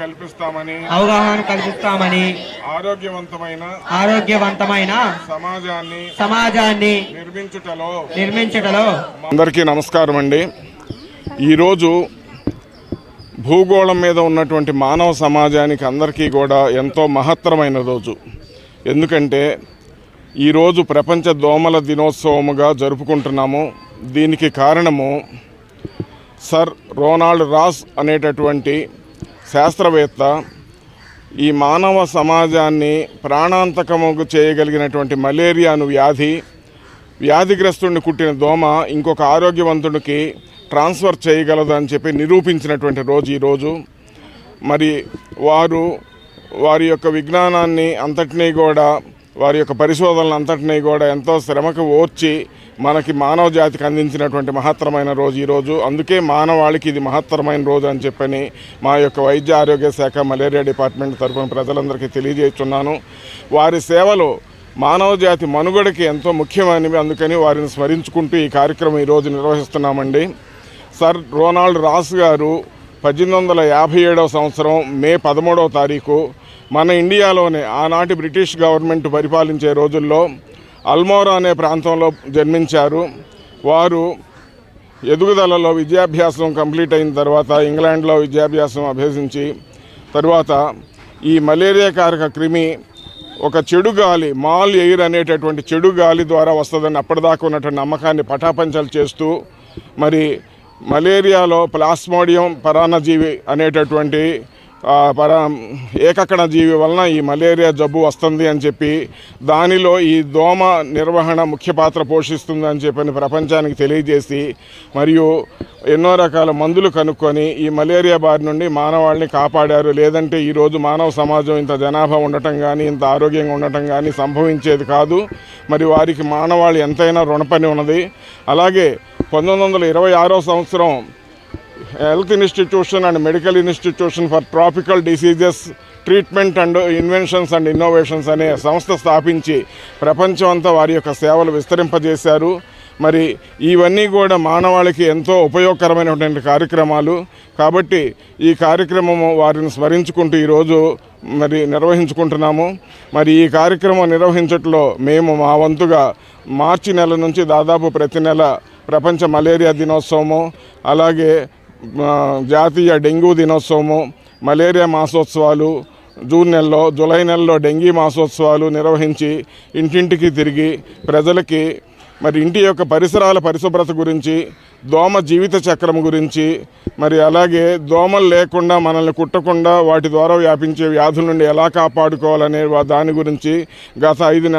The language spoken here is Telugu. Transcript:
కల్పిస్తామని అవగాహన కల్పిస్తామని ఆరోగ్యవంతమైన ఆరోగ్యవంతమైన సమాజాన్ని సమాజాన్ని నిర్మించుటలో. నిర్మించటలో అందరికీ నమస్కారం అండి. ఈరోజు భూగోళం మీద ఉన్నటువంటి మానవ సమాజానికి అందరికీ కూడా ఎంతో మహత్తరమైన రోజు. ఎందుకంటే ఈరోజు ప్రపంచ దోమల దినోత్సవముగా జరుపుకుంటున్నాము. దీనికి కారణము సర్ రోనాల్డ్ రాస్ అనేటటువంటి శాస్త్రవేత్త ఈ మానవ సమాజాన్ని ప్రాణాంతకము చేయగలిగినటువంటి మలేరియాను వ్యాధి వ్యాధిగ్రస్తుడిని కుట్టిన దోమ ఇంకొక ఆరోగ్యవంతుడికి ట్రాన్స్ఫర్ చేయగలదని చెప్పి నిరూపించినటువంటి రోజు ఈరోజు మరి వారు వారి యొక్క విజ్ఞానాన్ని అంతటినీ కూడా వారి యొక్క పరిశోధనలు అంతటినీ కూడా ఎంతో శ్రమకు ఓర్చి మనకి మానవ జాతికి అందించినటువంటి మహత్తరమైన రోజు ఈరోజు అందుకే మానవాళికి ఇది మహత్తరమైన రోజు అని చెప్పని మా యొక్క వైద్య ఆరోగ్య శాఖ మలేరియా డిపార్ట్మెంట్ తరఫున ప్రజలందరికీ తెలియజేస్తున్నాను. వారి సేవలు మానవ జాతి మనుగడకి ఎంతో ముఖ్యమైనవి అందుకని వారిని స్మరించుకుంటూ ఈ కార్యక్రమం ఈరోజు నిర్వహిస్తున్నామండి. సర్ రోనాల్డ్ రాస్ గారు పద్దెనిమిది వందల యాభై ఏడవ సంవత్సరం మే పదమూడవ తారీఖు మన ఇండియాలోనే ఆనాటి బ్రిటిష్ గవర్నమెంట్ పరిపాలించే రోజుల్లో అల్మోరా అనే ప్రాంతంలో జన్మించారు. వారు ఎదుగుదలలో విద్యాభ్యాసం కంప్లీట్ అయిన తర్వాత ఇంగ్లాండ్లో విద్యాభ్యాసం అభ్యసించి తరువాత ఈ మలేరియా కారక క్రిమి ఒక చెడు గాలి మాల్ ఎయిర్ అనేటటువంటి చెడు గాలి ద్వారా వస్తుందని అప్పటిదాకా ఉన్నటువంటి నమ్మకాన్ని పటాపంచలు చేస్తూ మరి మలేరియాలో ప్లాస్మోడియం పరాన్నజీవి అనేటటువంటి పర ఏకకణ జీవి వలన ఈ మలేరియా జబ్బు వస్తుంది అని చెప్పి దానిలో ఈ దోమ నిర్వహణ ముఖ్య పాత్ర పోషిస్తుంది అని చెప్పని ప్రపంచానికి తెలియజేసి మరియు ఎన్నో రకాల మందులు కనుక్కొని ఈ మలేరియా బారి నుండి మానవాళిని కాపాడారు. లేదంటే ఈరోజు మానవ సమాజం ఇంత జనాభా ఉండటం కానీ ఇంత ఆరోగ్యంగా ఉండటం కానీ సంభవించేది కాదు. మరి వారికి మానవాళి ఎంతైనా రుణపని ఉన్నది. అలాగే పంతొమ్మిది వందల ఇరవై ఆరో సంవత్సరం health institution and medical institution for tropical diseases treatment and inventions and innovations అనే సంస్థ స్థాపించి ప్రపంచం అంతా వారి యొక్క సేవలు విస్తరింపజేశారు. మరి ఇవన్నీ కూడా మానవాళికి ఎంతో ఉపయోగకరమైనటువంటి కార్యక్రమాలు. కాబట్టి ఈ కార్యక్రమము వారిని స్మరించుకుంటూ ఈరోజు మరి నిర్వహించుకుంటున్నాము. మరి ఈ కార్యక్రమం నిర్వహించట్లో మేము మా వంతుగా మార్చి నెల నుంచి దాదాపు ప్రతి నెల ప్రపంచ మలేరియా దినోత్సవము అలాగే జాతీయ డెంగ్యూ దినోత్సవము మలేరియా మాసోత్సవాలు జూన్ నెలలో జూలై నెలలో డెంగీ మాసోత్సవాలు నిర్వహించి ఇంటింటికి తిరిగి ప్రజలకి మరి ఇంటి యొక్క పరిసరాల పరిశుభ్రత గురించి దోమ జీవిత చక్రం గురించి మరి అలాగే దోమలు లేకుండా మనల్ని కుట్టకుండా వాటి ద్వారా వ్యాపించే వ్యాధుల నుండి ఎలా కాపాడుకోవాలనే వా- దాని గురించి గత ఐదు